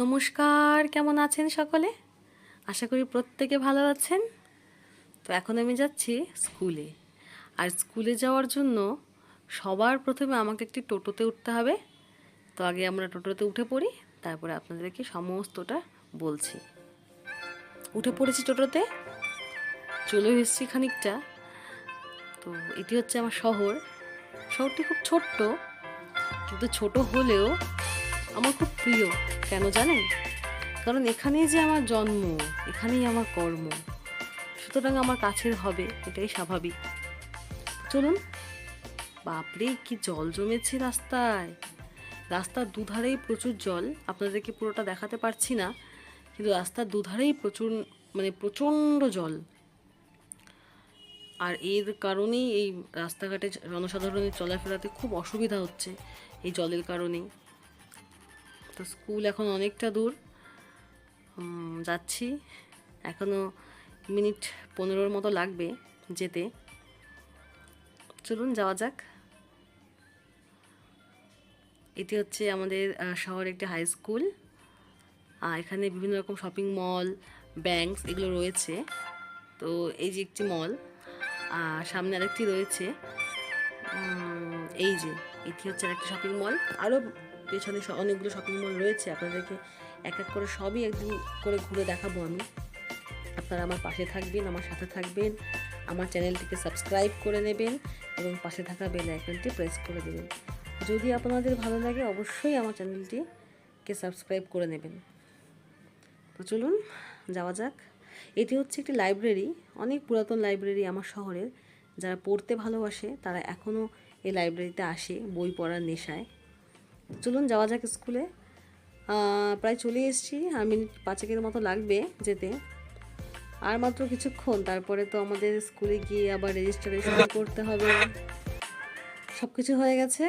নমস্কার, কেমন আছেন সকলে? আশা করি প্রত্যেকে ভালো আছেন। তো এখন আমি যাচ্ছি স্কুলে। আর স্কুলে যাওয়ার জন্য সবার প্রথমে আমাকে একটি টোটোতে উঠতে হবে। তো আগে আমরা টোটোতে উঠে পড়ি, তারপরে আপনাদেরকে সমস্তটা বলছি। উঠে পড়েছি টোটোতে, চলে এসেছি খানিকটা। তো এটি হচ্ছে আমার শহর। শহরটি খুব ছোট্ট, কিন্তু ছোট হলেও আমার খুব প্রিয়। কেন জানেন? কারণ এখানেই যে আমার জন্ম, এখানেই আমার কর্ম, সুতরাং আমার কাছের হবে, এটাই স্বাভাবিক। চলুন, বাপরে, কি জল জমেছে রাস্তায়। রাস্তার দুধারেই প্রচুর জল, আপনাদেরকে পুরোটা দেখাতে পারছি না, কিন্তু রাস্তার দুধারেই প্রচুর মানে প্রচণ্ড জল। আর এর কারণেই এই রাস্তাঘাটে জনসাধারণের চলাফেরাতে খুব অসুবিধা হচ্ছে, এই জলের কারণেই। তো স্কুল এখন অনেকটা দূর। যাচ্ছি। এখনও মিনিট পনেরোর মতো লাগবে যেতে। চলুন, যাওয়া যাক। এটি হচ্ছে আমাদের শহরের একটি হাই স্কুল আর এখানে বিভিন্ন রকম শপিং মল ব্যাংকস এগুলো রয়েছে। তো এই যে একটি মল আর সামনে আরেকটি রয়েছে। এই যে, এটি হচ্ছে আরেকটি শপিং মল আরও পেছনে অনেকগুলো শপিং মল রয়েছে, আপনাদেরকে এক এক করে সবই একদিন করে ঘুরে দেখাবো আমি। আপনারা আমার পাশে থাকবেন, আমার সাথে থাকবেন, আমার চ্যানেলটিকে সাবস্ক্রাইব করে নেবেন এবং পাশে থাকা বেল আইকনটি প্রেস করে দেবেন। যদি আপনাদের ভালো লাগে, অবশ্যই আমার চ্যানেলটিকে সাবস্ক্রাইব করে নেবেন। তো চলুন, যাওয়া যাক। এটি হচ্ছে একটি লাইব্রেরি অনেক পুরাতন লাইব্রেরি আমার শহরের। যারা পড়তে ভালোবাসে, তারা এখনও এই লাইব্রেরিতে আসে, বই পড়ার নেশায়। চলুন যাওয়া যাক স্কুলে। প্রায় চলে এসেছি। আর মিনিট পাঁচেকের মতো লাগবে যেতে। আর মাত্র কিছুক্ষণ, তারপরে তো আমাদের স্কুলে গিয়ে আবার রেজিস্ট্রেশন করতে হবে। সব কিছু হয়ে গেছে।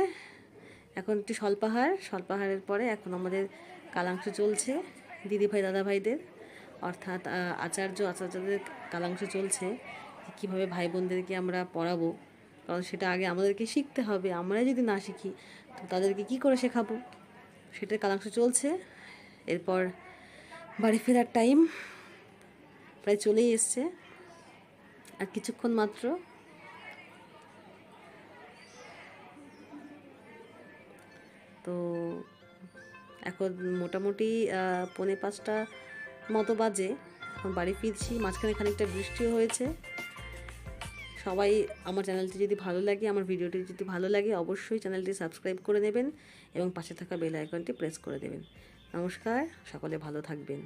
এখন একটি স্বল্পাহার স্বল্পাহারের পরে এখন আমাদের কালাংশ চলছে, দিদিভাই, দাদাভাইদের। অর্থাৎ আচার্য, আচার্যদের কালাংশ চলছে কীভাবে ভাই বোনদেরকে আমরা পড়াবো। কারণ সেটা আগে আমাদেরকে শিখতে হবে, আমরাই যদি না শিখি, তো তাদেরকে কি করে শেখাবো? সেটার কালাংশ চলছে। এরপর বাড়ি ফেরার টাইম প্রায় চলেই এসছে। আর কিছুক্ষণ মাত্র। তো এখন মোটামুটি পৌনে পাঁচটা মতো বাজে। এখন বাড়ি ফিরছি, মাঝখানে খানিকটা বৃষ্টিও হয়েছে। সবাই আমার চ্যানেলটি যদি ভালো লাগে, আমার ভিডিওটি যদি ভালো লাগে, অবশ্যই চ্যানেলটি সাবস্ক্রাইব করে নেবেন এবং পাশে থাকা বেল আইকনটি প্রেস করে দেবেন। নমস্কার, সকলে ভালো থাকবেন।